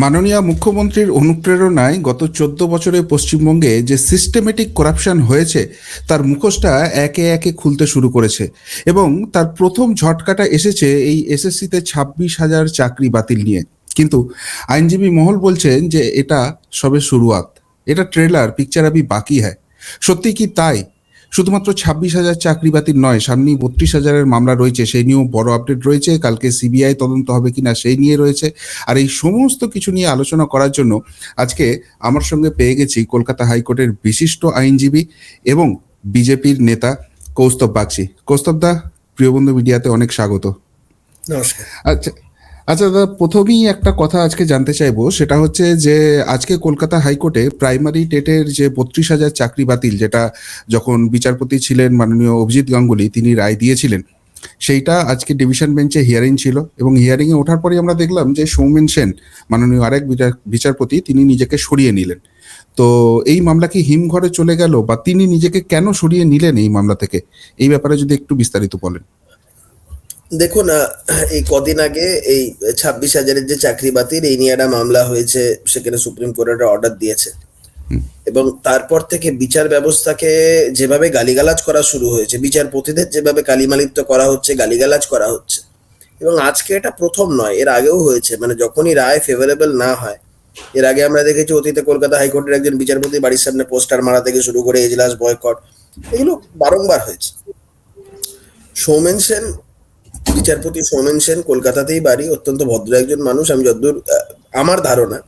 মাননীয় মুখ্যমন্ত্রীর অনুপ্রেরণায় গত চোদ্দ বছরে পশ্চিমবঙ্গে যে সিস্টেমেটিক করাপশন হয়েছে, তার মুখোশটা একে একে খুলতে শুরু করেছে এবং তার প্রথম ঝটকাটা এসেছে এই এসএসসিতে ছাব্বিশ হাজার চাকরি বাতিল নিয়ে। কিন্তু আইনজীবী মহল বলছেন যে এটা সবে শুরুয়াত। এটা ট্রেলার পিকচার আবি বাকি হ্যায়। সত্যি কি তাই? শুধুমাত্র ছাব্বিশ হাজার চাকরি বাতিল নয় সামনেই বত্রিশ হাজারের মামলা রয়েছে। সেই নিয়েও বড় আপডেট রয়েছে। কালকে সিবিআই তদন্ত হবে কিনা সেই নিয়ে রয়েছে। আর এই সমস্ত কিছু নিয়ে আলোচনা করার জন্য আজকে আমার সঙ্গে পেয়ে গেছি কলকাতা হাইকোর্টের বিশিষ্ট আইনজীবী এবং বিজেপির নেতা কৌস্তব বাগচি। কৌস্তব দা প্রিয়বন্ধু মিডিয়াতে অনেক স্বাগত। আচ্ছা আচ্ছা দাদা, প্রথমেই একটা কথা আজকে জানতে চাইব। সেটা হচ্ছে যে, আজকে কলকাতা হাইকোর্টে প্রাইমারি টেটের যে বত্রিশ হাজার চাকরি বাতিল, যেটা যখন বিচারপতি ছিলেন মাননীয় অভিজিৎ গাঙ্গুলি, তিনি রায় দিয়েছিলেন, সেইটা আজকে ডিভিশন বেঞ্চে হিয়ারিং ছিল এবং হিয়ারিংয়ে ওঠার পরে আমরা দেখলাম যে, সৌমেন সেন, মাননীয় আরেক বিচার- বিচারপতি, তিনি নিজেকে সরিয়ে নিলেন। তো এই মামলা কি হিমঘরে চলে গেল বা তিনি নিজেকে কেন সরিয়ে নিলেন এই মামলা থেকে? এই ব্যাপারে যদি একটু বিস্তারিত বলেন। দেখুন এই কদিন আগে এই ছাব্বিশ হাজারের যে চাকরি বাতিল এই নিয়ে একটা মামলা হয়েছে সেখানে সুপ্রিম কোর্ট অর্ডার দিয়েছে। এবং তারপর থেকে বিচার ব্যবস্থাকে যেভাবে গালিগালাজ করা শুরু হয়েছে বিচারপতিদের যেভাবে কালিমালিপ্ত করা হচ্ছে গালিগালাজ করা হচ্ছে এবং আজকে এটা প্রথম নয় এর আগেও হয়েছে মানে যখনই রায় ফেভারেবল না হয় এর আগে আমরা দেখেছি অতীতে কলকাতা হাইকোর্টের একজন বিচারপতি বাড়ির সামনে পোস্টার মারা থেকে শুরু করে এজলাস বয়কট এগুলো বারংবার হয়েছে। সৌমেন সেন বিচারপতি সৌমেন সেন কলকাতাতেই বাড়ি অত্যন্ত ভদ্র একজন মানুষ আমি যতদূর আমার ধারণা।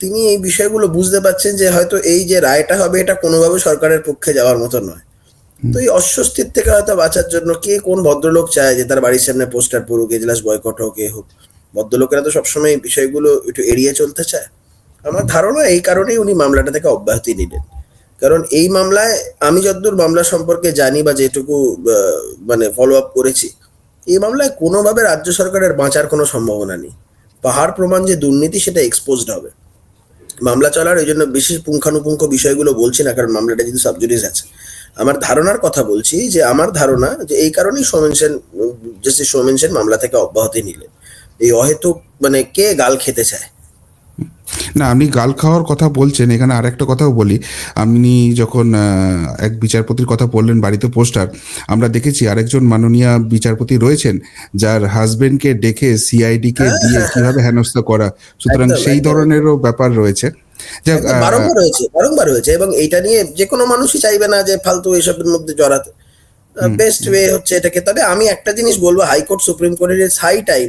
তিনি এই বিষয়গুলো বুঝতে পারছেন যে হয়তো এই যে রায়টা হবে এটা কোনোভাবে সরকারের পক্ষে যাওয়ার মতো নয়। তো এই অস্বস্তির থেকে হয়তো বাঁচার জন্য কে কোন ভদ্রলোক চায় যে তার বাড়ির সামনে পোস্টার পড়ুক এজলাস বয়কট হোক এ হোক। ভদ্রলোকেরা তো সবসময় এই বিষয়গুলো একটু এড়িয়ে চলতে চায়। আমার ধারণা এই কারণেই উনি মামলাটা থেকে অব্যাহতি নিলেন। কারণ এই মামলায় আমি যতদূর মামলা সম্পর্কে জানি বা যেটুকু মানে ফলো আপ করেছি এই মামলায় কোনোভাবে রাজ্য সরকারের বাঁচার কোনো সম্ভাবনা নেই। পাহাড় প্রমাণ যে দুর্নীতি, সেটা এক্সপোজড হবে। মামলা চলার ওই জন্য বিশেষ পুঙ্খানুপুঙ্খ বিষয়গুলো বলছি না, কারণ মামলাটা কিন্তু সাবজুডিস আছে। আমার ধারণার কথা বলছি যে, আমার ধারণা যে এই কারণেই সোমেন সেন জাস্টিস সোমেন সেন মামলা থেকে অব্যাহতি নিলেন। এই অহেতুক মানে কে গাল খেতে চায়? না আপনি গাল খাওয়ার কথা বলছেন এখানে আরেকটা কথাও বলি। আপনি যখন এক বিচারপতির কথা বললেন বাড়িতে পোস্টার আমরা দেখেছি আরেকজন মাননীয় বিচারপতি রয়েছেন যার হাজবেন্ডকে ডেকে সিআইডি কে দিয়ে কীভাবে হেনস্থা করা সুতরাং সেই ধরনেরও ব্যাপার রয়েছে। বারংবার হয়েছে বারংবার হয়েছে এবং এইটা নিয়ে যে কোনো মানুষই চাইবে না যে ফালতু এসবের মধ্যে জড়াতে। বেস্ট ওয়ে হচ্ছে এটাকে তবে আমি একটা জিনিস বলব হাইকোর্ট সুপ্রিম কোর্টের হাই টাইম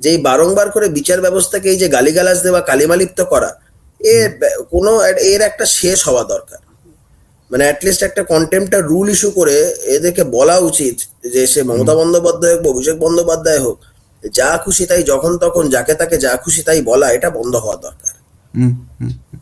যে এই বারংবার করে বিচার ব্যবস্থাকে এই যে গালিগালাজ দেওয়া কালিমালিপ্ত করা এর কোনো এর- একটা শেষ হওয়া দরকার। মানে অ্যাটলিস্ট একটা কন্টেম্পটা রুল ইস্যু করে এদেরকে বলা উচিত যে সে মমতা বন্দ্যোপাধ্যায় হোক বা অভিষেক বন্দ্যোপাধ্যায় হোক যা খুশি তাই যখন তখন যাকে তাকে যা খুশি তাই বলা এটা বন্ধ হওয়া দরকার। হুম, হুম, হুম।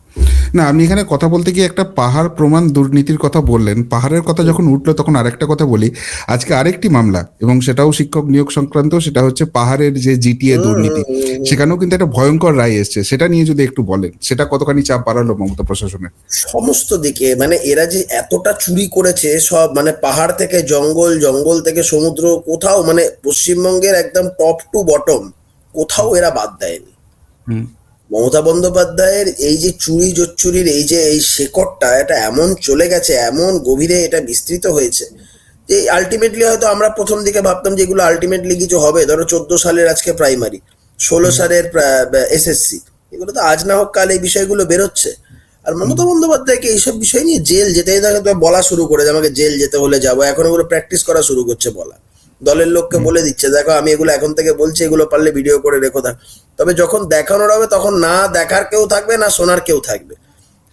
না আপনি এখানে কথা বলতে গিয়ে একটা পাহাড় প্রমাণ দুর্নীতির কথা বললেন। পাহাড়ের কথা যখন উঠল তখন আরেকটা কথা বলি। আজকে আরেকটি মামলা এবং সেটাও শিক্ষক নিয়োগ সংক্রান্ত সেটা হচ্ছে পাহাড়ের যে জিটিএ দুর্নীতি সেখানেও কিন্তু একটা ভয়ঙ্কর রায় এসছে। সেটা নিয়ে যদি একটু বলেন সেটা কতখানি চাপ বাড়ালো মমতা প্রশাসনের? সমস্ত দিকে মানে এরা যে এতটা চুরি করেছে সব মানে পাহাড় থেকে জঙ্গল জঙ্গল থেকে সমুদ্র কোথাও মানে পশ্চিমবঙ্গের একদম টপ টু বটম কোথাও এরা বাদ দেয়নি। হুম। মমতা বন্দ্যোপাধ্যায়ের এই যে চুরি জোচ্চুরির এই যে এই শেকড়টা এটা এমন চলে গেছে এমন গভীরে এটা বিস্তৃত হয়েছে যে আলটিমেটলি হয়তো আমরা প্রথম দিকে ভাবতাম যে এগুলো আলটিমেটলি কিছু হবে। ধরো চোদ্দ সালের আজকে প্রাইমারি ষোলো সালের এসএসসি এগুলো তো আজ না হোক কাল এই বিষয়গুলো বেরোচ্ছে। আর মমতা বন্দ্যোপাধ্যায়কে এইসব বিষয় নিয়ে জেল যেতে বলা শুরু করে যে আমাকে জেল যেতে হলে যাব এখন ওগুলো প্র্যাকটিস করা শুরু করছে বলা। দলের লোককে বলে দিচ্ছে দেখো আমি এগুলো এখন থেকে বলছি এগুলো পারলে ভিডিও করে রেখো থাক তবে যখন দেখানোর হবে তখন না দেখার কেউ থাকবে না শোনার কেউ থাকবে।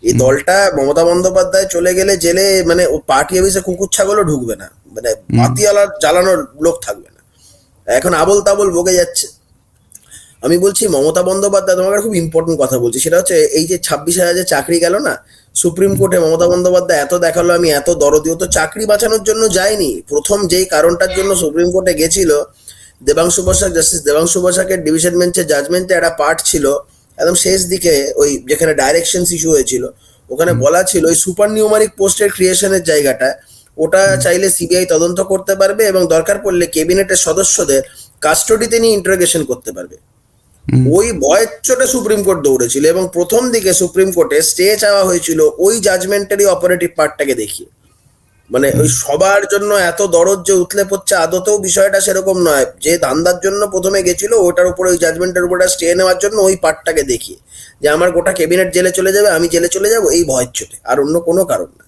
এই দলটা মমতা বন্দ্যোপাধ্যায় চলে গেলে জেলে মানে ও পার্টি অফিসে কুকুর ছাগলও ঢুকবে না। মানে বাতিওয়ালা জ্বালানোর লোক থাকবে না। এখন আবল তাবল বকে যাচ্ছে। আমি বলছি মমতা বন্দ্যোপাধ্যায় তোমাকে খুব ইম্পর্টেন্ট কথা বলছি। সেটা হচ্ছে এই যে ছাব্বিশ হাজার চাকরি গেল না সুপ্রিম কোর্টে মমতা বন্দ্যোপাধ্যায় এত দেখাল আমি, এত দরদি তো চাকরি বাঁচানোর জন্য যায়নি। প্রথম যেই কারণটার জন্য সুপ্রিম কোর্টে গেছিল, দেবাংশু বসাক, জাস্টিস দেবাংশু বসাকের ডিভিশন বেঞ্চের জাজমেন্টে একটা পার্ট ছিল, একদম শেষ দিকে ওই যেখানে ডাইরেকশন ইস্যু হয়েছিল, ওখানে বলা ছিল ওই সুপার নিউমারিক পোস্টের ক্রিয়েশনের জায়গাটা, ওটা চাইলে সিবিআই তদন্ত করতে পারবে এবং দরকার পড়লে ক্যাবিনেটের সদস্যদের কাস্টডিতে নিয়ে ইন্টারোগেশন করতে পারবে। ওই ভয়ের চোটে সুপ্রিম কোর্ট দৌড়েছিল এবং প্রথম দিকে সুপ্রিম কোর্টে স্টে চাওয়া হয়েছিল ওই জাজমেন্টারি অপারেটিভ পার্টটাকে দেখিয়ে। মানে ওই সবার জন্য এত দরদ যে উতলে পড়ছে আদতেও বিষয়টা সেরকম নয়। যে ধান্দার জন্য প্রথমে গেছিল ওটার উপরে ওই জাজমেন্টের উপরে স্টে নেওয়ার জন্য ওই পার্টটাকে দেখিয়ে। যে আমার গোটা ক্যাবিনেট জেলে চলে যাবে আমি জেলে চলে যাব এই ভয়ের চোটে আর অন্য কোনো কারণ না।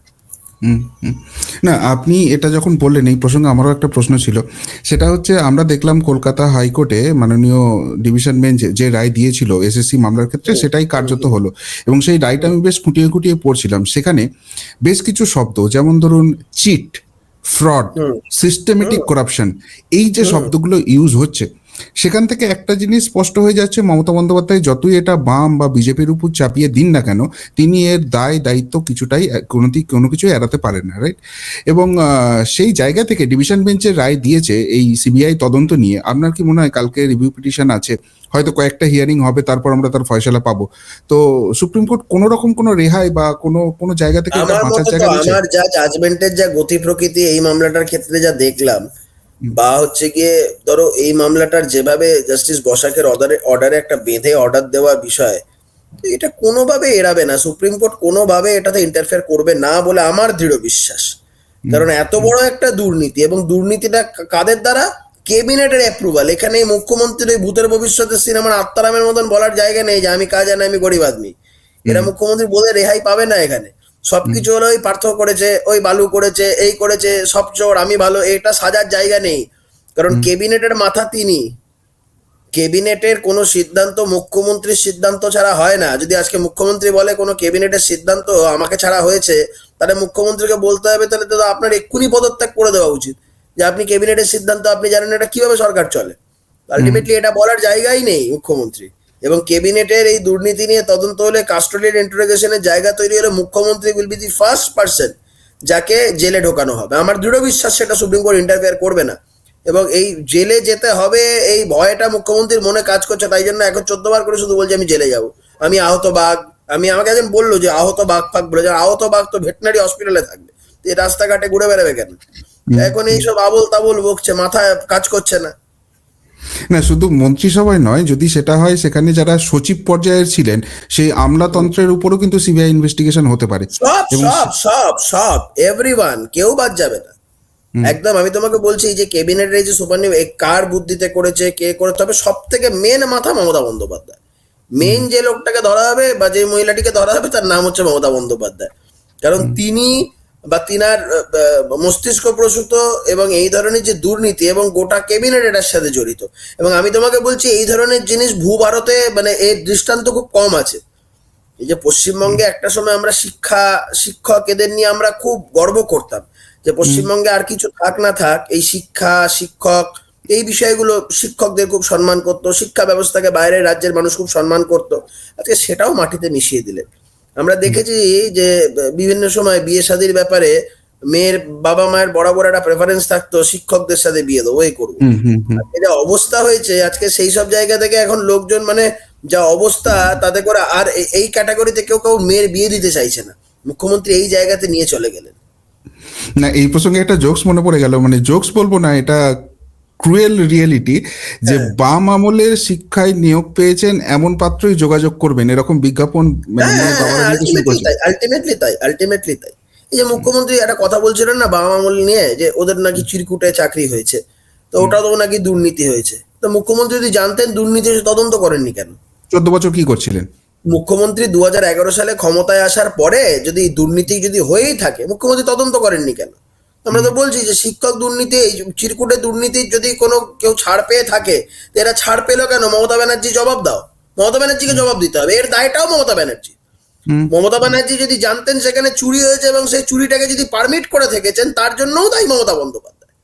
না আপনি এটা যখন বললেন এই প্রসঙ্গে আমারও একটা প্রশ্ন ছিল। সেটা হচ্ছে আমরা দেখলাম কলকাতা হাইকোর্টে মাননীয় ডিভিশন বেঞ্চ যে রায় দিয়েছিল এসএসসি মামলার ক্ষেত্রে সেটাই কার্যত হলো। এবং সেই রায়টা আমি বেশ খুঁটিয়ে খুঁটিয়ে পড়ছিলাম। সেখানে বেশ কিছু শব্দ যেমন ধরুন চিট ফ্রড সিস্টেমেটিক করাপশন এই যে শব্দগুলো ইউজ হচ্ছে সেখান থেকে একটা জিনিস স্পষ্ট হয়ে যাচ্ছে মমতা বন্দ্যোপাধ্যায় যতই এটা বাম বা বিজেপির উপর চাপিয়ে দিন না কেন তিনি এর দায় দায়িত্ব কিছুটাই কোনো কোনো কিছু এড়াতে পারেন না রাইট এবং সেই জায়গা থেকে ডিভিশন বেঞ্চের রায় দিয়েছে এই সিবিআই তদন্ত নিয়ে। আপনার কি মনে হয় কালকে রিভিউ পিটিশন আছে? হয়তো কয়েকটা হিয়ারিং হবে তারপর আমরা তার ফয়সালা পাবো। তো সুপ্রিম কোর্ট কোনো রকম কোনো রেহাই বা কোনো কোনো জায়গা থেকে আমার যা জাজমেন্টের যা গতি প্রকৃতি এই মামলাটার ক্ষেত্রে যা দেখলাম বা হচ্ছে গিয়ে ধরো এই মামলাটার যেভাবে জাস্টিস বসাকের অর্ডারে অর্ডারে একটা বেঁধে অর্ডার দেওয়া বিষয় এটা কোনোভাবে এড়াবে না। সুপ্রিম কোর্ট কোনোভাবে এটাতে ইন্টারফেয়ার করবে না বলে আমার দৃঢ় বিশ্বাস। কারণ এত বড় একটা দুর্নীতি এবং দুর্নীতিটা কাদের দ্বারা? ক্যাবিনেটের অ্যাপ্রুভাল এখানে এই মুখ্যমন্ত্রীর ওই ভূতের ভবিষ্যতের সিনেমার আত্মারামের মতন বলার জায়গা নেই যে আমি কাজ জানি আমি গরিব আদমি। এরা মুখ্যমন্ত্রী বলে রেহাই পাবে না এখানে। সবকিছু হলো ওই পার্থ করেছে ওই বালু করেছে এই করেছে সব চোর আমি ভালো এটা সাজার জায়গা নেই। কারণ ক্যাবিনেটের মাথা তিনি। ক্যাবিনেটের কোনো সিদ্ধান্ত মুখ্যমন্ত্রীর সিদ্ধান্ত ছাড়া হয় না। যদি আজকে মুখ্যমন্ত্রী বলে কোনো ক্যাবিনেটের সিদ্ধান্ত আমাকে ছাড়া হয়েছে তাহলে মুখ্যমন্ত্রীকে বলতে হবে তাহলে তো আপনার এক্ষুনি পদত্যাগ করে দেওয়া উচিত। যে আপনি ক্যাবিনেটের সিদ্ধান্ত আপনি জানেন এটা কীভাবে সরকার চলে। আলটিমেটলি এটা বলার জায়গাই নেই মুখ্যমন্ত্রী। এবং ক্যাবিনেটের এই দুর্নীতি নিয়ে তদন্ত হলে কাস্টোডিয়াল ইন্টারোগেশনের জায়গা তৈরি হলে মুখ্যমন্ত্রী will be the first person যাকে জেলে ঢোকানো হবে। আমার দৃঢ় বিশ্বাস সেটা সুপ্রিম কোর্ট ইন্টারফেয়ার করবে না। এবং এই জেলে যেতে হবে এই ভয়টা মুখ্যমন্ত্রীর মনে কাজ করছে তাই জন্য এখন চোদ্দ বার করে শুধু বলছে আমি জেলে যাব। আমি আহত বাঘ আমি আমাকে একজন বলল যে আহত বাঘ ফাঘ বলে যে আহত বাঘ তো ভেটেনারি হসপিটালে থাকবে। এই রাস্তাঘাটে ঘুরে বেড়াবে কেন? এখন এইসব আবল তাবল বকছে মাথায় কাজ করছে না। না শুধু মন্ত্রিসভায় নয় যদি সেটা হয় সেখানে যারা সচিব পর্যায়ের ছিলেন সেই আমলাতন্ত্রের উপরও কিন্তু সিবিআই ইনভেস্টিগেশন হতে পারে। সব সব সব সব এভরিওয়ান কেউ বাদ যাবে না। একদম আমি তোমাকে বলছি এই যে ক্যাবিনেটের যে সুপার কার বুদ্ধিতে করেছে কে করে তবে সব থেকে মেন মাথা মমতা বন্দ্যোপাধ্যায়। মেন যে লোকটাকে ধরা হবে বা যে মহিলাটিকে ধরা হবে তার নাম হচ্ছে মমতা বন্দ্যোপাধ্যায়। কারণ তিনি বা তিনার মস্তিষ্ক প্রসূত এবং এই ধরনের যে দুর্নীতি এবং গোটা ক্যাবিনেট এটার সাথে জড়িত। এবং আমি তোমাকে বলছি এই ধরনের জিনিস ভূ ভারতে মানে এর দৃষ্টান্ত খুব কম আছে। এই যে পশ্চিমবঙ্গে একটা সময় আমরা শিক্ষা শিক্ষক এদের নিয়ে আমরা খুব গর্ব করতাম যে পশ্চিমবঙ্গে আর কিছু থাক না থাক এই শিক্ষা শিক্ষক এই বিষয়গুলো শিক্ষকদের খুব সম্মান করতো শিক্ষা ব্যবস্থাকে বাইরের রাজ্যের মানুষ খুব সম্মান করতো। আজকে সেটাও মাটিতে মিশিয়ে দিলেন। আমরা দেখেছি যে বিভিন্ন সময় বিয়ে শাদির ব্যাপারে মেয়ের বাবা মায়ের বরাবর একটা প্রেফারেন্স থাকতো শিক্ষকদের সাথে বিয়ে দেবো এই করব। যা অবস্থা হয়েছে আজকে সেই সব জায়গা থেকে এখন লোকজন মানে যা অবস্থা তাতে করে আর এই ক্যাটাগরিতে কেউ কেউ মেয়ের বিয়ে দিতে চাইছে না। মুখ্যমন্ত্রী এই জায়গাতে নিয়ে চলে গেলেন। না এই প্রসঙ্গে একটা জোকস মনে পড়ে গেল মানে জোকস বলব না এটা ক্রুয়েল রিয়েলিটি যে হ্যাঁ। বাম আমলের শিক্ষায় নিয়োগ পেয়েছেন এমন পাত্রই যোগাযোগ করবেন এরকম বিজ্ঞাপন মানে মেয়ের বাবারা দিতে শুরু আলটিমেটলি তাই আলটিমেটলি তাই এই যে মুখ্যমন্ত্রী একটা কথা বলছিলেন না বাবা আমল নিয়ে যে ওদের নাকি চিরকুটে চাকরি হয়েছে তো ওটা তো নাকি দুর্নীতি হয়েছে। তো মুখ্যমন্ত্রী যদি জানতেন দুর্নীতি তদন্ত করেননি কেন? চোদ্দ বছর কি করছিলেন? মুখ্যমন্ত্রী দু হাজার এগারো সালে ক্ষমতায় আসার পরে যদি দুর্নীতি যদি হয়েই থাকে মুখ্যমন্ত্রী তদন্ত করেননি কেন? আমরা তো বলছি যে শিক্ষক দুর্নীতি এই চিরকুটে দুর্নীতির যদি কোনো কেউ ছাড় পেয়ে থাকে তো এরা ছাড় পেল কেন? মমতা ব্যানার্জি জবাব দাও। মমতা ব্যানার্জিকে জবাব দিতে হবে। এর দায়টাও মমতা ব্যানার্জি। মমতা ব্যানার্জি যদি জানতেন সেখানে চুরি হয়েছে এবং সেই চুরিটাকে যদি পারমিট করে থেকেছেন তার জন্যও দায়ী মমতা বন্দ্যোপাধ্যায়।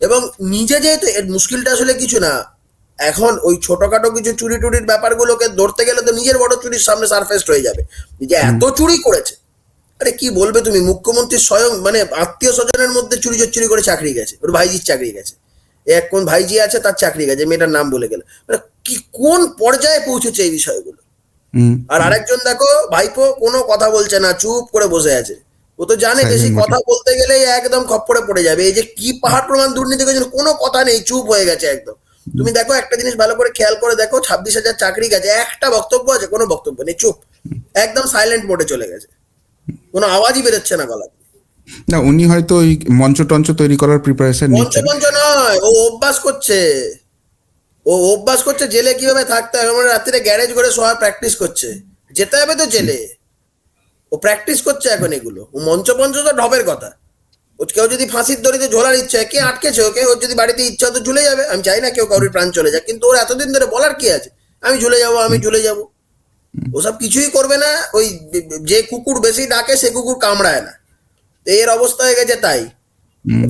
এবং নিজে যেহেতু এর মুশকিলটা আসলে কিছু না এখন ওই ছোটখাটো কিছু চুরি টুরির ব্যাপারগুলোকে ধরতে গেলে তো নিজের বড় চুরির সামনে সারফেসড হয়ে যাবে। যে এত চুরি করেছে আরে কি বলবে তুমি? মুখ্যমন্ত্রী স্বয়ং মানে আত্মীয় স্বজনের মধ্যে চুরি চুরি করে চাকরি গেছে। ওর ভাইজির চাকরি গেছে। এক কোন ভাইজি আছে তার চাকরি গেছে মেয়েটার নাম বলে গেলে। মানে কি কোন পর্যায়ে পৌঁছেছে এই বিষয়গুলো? আর আরেকজন দেখো ভাইপো কোনো কথা বলছে না চুপ করে বসে আছে। ও তো জানে সেই কথা বলতে গেলেই একদম খপ্পরে পড়ে যাবে। এই যে কি পাহাড় প্রমাণ দুর্নীতি করেছেন কোনো কথা নেই চুপ হয়ে গেছে একদম। তুমি দেখো একটা জিনিস ভালো করে খেয়াল করে দেখো ছাব্বিশ হাজার চাকরি গেছে একটা বক্তব্য আছে কোনো বক্তব্য নেই চুপ। একদম সাইলেন্ট মোডে চলে গেছে। কোনো আওয়াজই বেরোচ্ছে না গলা না উনি হয়তো ওই মঞ্চ টঞ্চ তৈরি করার প্রিপারেশন মঞ্চ মঞ্চ নয় ও অভ্যাস করছে। ও অভ্যাস করছে জেলে কীভাবে থাকতে হবে মানে রাত্রিরে গ্যারেজ করে শোয়ার প্র্যাকটিস করছে। যেতে হবে তো জেলে। ও প্র্যাকটিস করছে এখন এগুলো। ও মঞ্চ মঞ্চ তো ঢপের কথা। ও কেউ যদি ফাঁসির দড়িতে ঝোলার ইচ্ছা কে আটকেছে ওকে? ওর যদি বাড়িতে ইচ্ছা তো ঝুলে যাবে। আমি চাই না কেউ কারোর প্রাণ চলে যাক কিন্তু ওর এতদিন ধরে বলার কি আছে? আমি ঝুলে যাব আমি ঝুলে যাব। ওসব কিছুই করবে না ওই যে কুকুর বেশি ডাকে সে কুকুর কামড়ায় না। তো এর অবস্থা হয়ে গেছে তাই।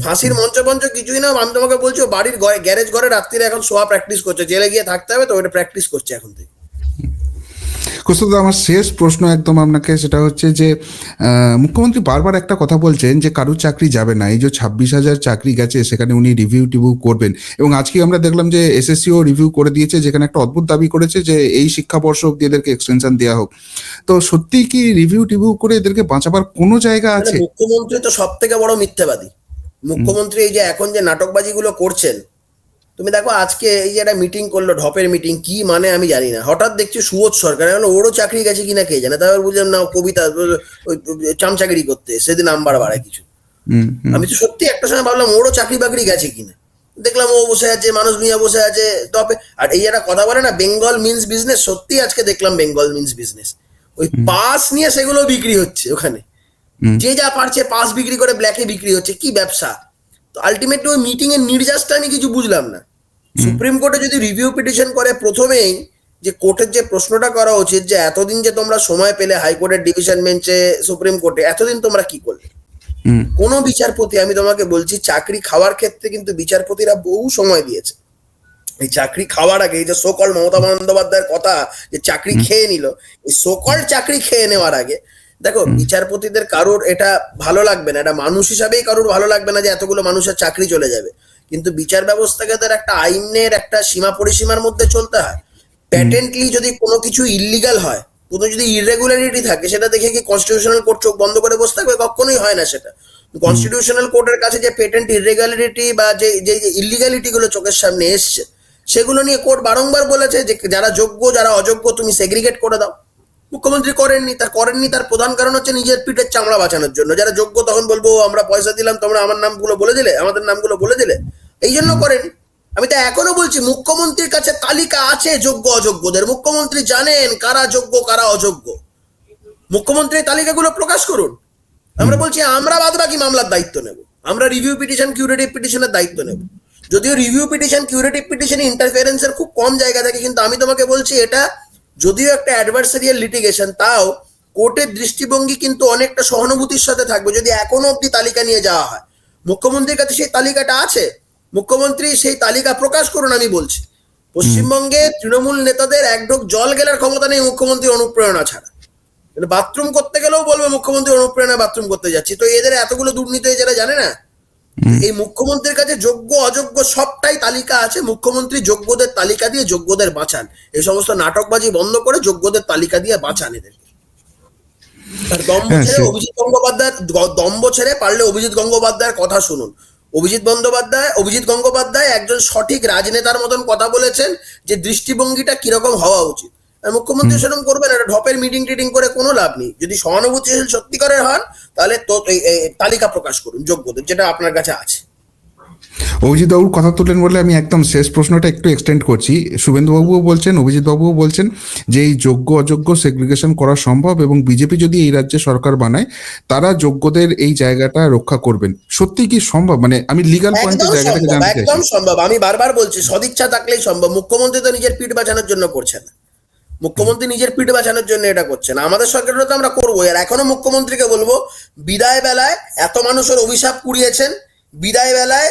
ফাঁসির মঞ্চ মঞ্চ কিছুই না আমি তোমাকে বলছো বাড়ির গ্যারেজ ঘরে রাত্রিরে এখন শোয়া প্র্যাকটিস করছে। জেলে গিয়ে থাকতে হবে তো ওটা প্র্যাকটিস করছে এখন থেকে। কুস্তদ আমার শেষ প্রশ্ন একদম আপনাকে সেটা হচ্ছে যে মুখ্যমন্ত্রী বারবার একটা কথা বলছেন যে কারুর চাকরি যাবে না। এই যে ছাব্বিশ হাজার চাকরি গেছে সেখানে উনি রিভিউ টিভিউ করবেন। এবং আজকে আমরা দেখলাম যে এসএসসিও রিভিউ করে দিয়েছে যেখানে একটা অদ্ভুত দাবি করেছে যে এই শিক্ষাবর্ষ অব্দি এদেরকে এক্সটেনশন দেওয়া হোক। তো সত্যিই কি রিভিউ টিভিউ করে এদেরকে বাঁচাবার কোনো জায়গা মানে আছে? মুখ্যমন্ত্রী তো সব থেকে বড় মিথ্যাবাদী। মুখ্যমন্ত্রী এই যে এখন যে নাটকবাজি গুলো করছেন তুমি দেখো আজকে এই যে একটা মিটিং করল ঢপের মিটিং কি মানে আমি জানি না। হঠাৎ দেখছি সুবোধ সরকার বললাম, ওরও চাকরি গেছে কিনা কে জানে? তারপর বুঝলাম না কবিতা ওই চামচাগিরি করতে সেদিন নাম্বার বাড়ায় কিছু। আমি তো সত্যি একটা সময় ভাবলাম ওরও চাকরি বাকরি গেছে কিনা? দেখলাম ও বসে আছে মানুষ মিয়া বসে আছে টপে। আর এই একটা কথা বলে না বেঙ্গল মিন্স বিজনেস সত্যি আজকে দেখলাম বেঙ্গল মিন্স বিজনেস ওই পাস নিয়ে সেগুলো বিক্রি হচ্ছে ওখানে। যে যা পারছে পাস বিক্রি করে ব্ল্যাকে বিক্রি হচ্ছে কি ব্যবসা? তো আলটিমেটলি ওই মিটিং এর নির্যাসটা আমি কিছু বুঝলাম না। সুপ্রিম কোর্টে যদি রিভিউ পিটিশন করে প্রথমেই যে কোর্টের যে প্রশ্নটা করা উচিত যে এতদিন যে তোমরা সময় পেলে হাইকোর্টের ডিভিশন বেঞ্চে সুপ্রিম কোর্টে এতদিন তোমরা কি করলে? কোনো বিচারপতি আমি তোমাকে বলছি চাকরি খাওয়ার ক্ষেত্রে কিন্তু বিচারপতিরা বহু সময় দিয়েছে। এই চাকরি খাওয়ার আগে এই যে সোকল মমতা বন্দ্যোপাধ্যায়ের কথা যে চাকরি খেয়ে নিল এই সোকল চাকরি খেয়ে নেওয়ার আগে দেখো বিচারপতিদের কারোর এটা ভালো লাগবে না এটা মানুষ হিসাবেই কারোর ভালো লাগবে না যে এতগুলো মানুষের চাকরি চলে যাবে। কিন্তু বিচার ব্যবস্থাকে তার একটা আইনের একটা সীমা পরিসীমার মধ্যে চলতে হয়। প্যাটেন্টলি যদি কোনো কিছু ইলিগাল হয় কোনো যদি ইরেগুলারিটি থাকে সেটা দেখে কি কনস্টিটিউশনাল কোর্ট চোখ বন্ধ করে বসে থাকবে? কখনোই হয় না সেটা। কনস্টিটিউশনাল কোর্টের কাছে যে পেটেন্ট ইরেগুলারিটি বা যে যে ইলিগালিটি গুলো চোখের সামনে এসছে সেগুলো নিয়ে কোর্ট বারংবার বলেছে যে যারা যোগ্য যারা অযোগ্য তুমি সেগ্রিগেট করে দাও। মুখ্যমন্ত্রী করেননি তার করেননি তার প্রধান কারণ হচ্ছে নিজের পিঠের চামড়া বাঁচানোর জন্য। যারা যোগ্য তখন বলব "ও, আমরা পয়সা দিলাম তোমরা আমার নামগুলো বলে দিলে আমাদের নামগুলো বলে দিলে। এই জন্য করেন। আমি তো এখনও বলছি মুখ্যমন্ত্রীর কাছে তালিকা আছে যোগ্য অযোগ্যদের। মুখ্যমন্ত্রী জানেন কারা যোগ্য কারা অযোগ্য। মুখ্যমন্ত্রী তালিকাগুলো প্রকাশ করুন। আমরা বলছি আমরা বাদ বাকি মামলার দায়িত্ব নেব। আমরা রিভিউ পিটিশন কিউরেটিভ পিটিশনের দায়িত্ব নেব। যদিও রিভিউ পিটিশন কিউরেটিভ পিটিশনে ইন্টারফারেন্সের খুব কম জায়গা থাকে কিন্তু আমি তোমাকে বলছি এটা যদিও একটা অ্যাডভার্সারিয়াল লিটিগেশন তাও কোর্টের দৃষ্টিভঙ্গি কিন্তু অনেকটা সহানুভূতির সাথে থাকবে। যদি এখনও অব্দি তালিকা নিয়ে যাওয়া হয় মুখ্যমন্ত্রীর কাছে সেই তালিকাটা আছে? মুখ্যমন্ত্রী সেই তালিকা প্রকাশ করুন আমি বলছি। পশ্চিমবঙ্গে তৃণমূল নেতাদের এক ঢোক জল গেলার ক্ষমতা নেই মুখ্যমন্ত্রী অনুপ্রেরণা ছাড়া। বাথরুম করতে গেলেও বলবে মুখ্যমন্ত্রী অনুপ্রেরণা বাথরুম করতে যাচ্ছি। তো এদের এতগুলো দুর্নীতি এরা জানে না? এই মুখ্যমন্ত্রীর কাছে যোগ্য অযোগ্য সবটাই তালিকা আছে। মুখ্যমন্ত্রী যোগ্যদের তালিকা দিয়ে যোগ্যদের বাঁচান। এই সমস্ত নাটকবাজি বন্ধ করে যোগ্যদের তালিকা দিয়ে বাঁচান এদেরকে। আর দম্ভ হ্যাঁ, ছেড়ে অভিজিৎ গঙ্গোপাধ্যায় দ- দম্ভ ছেড়ে পারলে অভিজিৎ গঙ্গোপাধ্যায়ের কথা শুনুন। অভিজিৎ বন্দ্যোপাধ্যায় অভিজিৎ গঙ্গোপাধ্যায় একজন সঠিক রাজনেতার মতন কথা বলেছেন যে দৃষ্টিভঙ্গিটা কীরকম হওয়া উচিত। মুখ্যমন্ত্রী সেরকম করবেন একটা ঢপের মিটিং টিটিং করে কোনো লাভ নেই। যদি সহানুভূতিশীল সত্যিকারের হন তাহলে তো তালিকা প্রকাশ করুন যোগ্যদের যেটা আপনার কাছে আছে। অভিজিৎ বাবু কথা তুললেন বলে আমি একদম শেষ প্রশ্নটা একটু এক্সটেন্ড করছি। শুভেন্দু বাবুও বলছেন অভিজিৎ বাবুও বলছেন যে এই যোগ্য অযোগ্য সেগ্রিগেশন করা সম্ভব এবং বিজেপি যদি এই রাজ্যে সরকার বানায় তারা যোগ্যদের এই জায়গাটা রক্ষা করবেন। সত্যি কি সম্ভব? মানে আমি লিগাল পয়েন্টের একদম জায়গা থেকে সম্ভব জানতে একদম সম্ভব। আমি বারবার বলছি সদিচ্ছা থাকলেই সম্ভব। মুখ্যমন্ত্রী তো নিজের পিঠ বাঁচানোর জন্য করছেন। মুখ্যমন্ত্রী নিজের পিঠ বাঁচানোর জন্য এটা করছেন। আমাদের সরকারের তো আমরা করব আর এখনও মুখ্যমন্ত্রীকে বলব বিদায় বেলায় এত মানুষের অভিশাপ কুড়িয়েছেন বিদায় বেলায়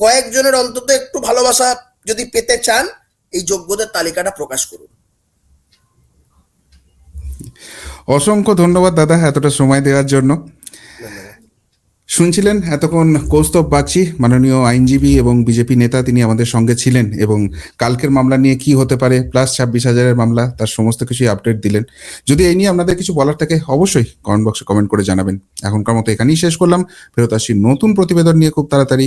কয়েকজনের অন্তত একটু ভালোবাসা যদি পেতে চান এই যোগ্যদের তালিকাটা প্রকাশ করুন। অসংখ্য ধন্যবাদ দাদা এতটা সময় দেওয়ার জন্য। শুনছিলেন এতক্ষণ কৌস্তব বাগচি মাননীয় আইনজীবী এবং বিজেপি নেতা তিনি আমাদের সঙ্গে ছিলেন এবং কালকের মামলা নিয়ে কি হতে পারে প্লাস ছাব্বিশ হাজারের মামলা তার সমস্ত কিছুই আপডেট দিলেন। যদি এই নিয়ে আপনাদের কিছু বলার থাকে অবশ্যই কমেন্ট বক্সে কমেন্ট করে জানাবেন। এখনকার মতো এখানেই শেষ করলাম। ফেরত আসি নতুন প্রতিবেদন নিয়ে খুব তাড়াতাড়ি।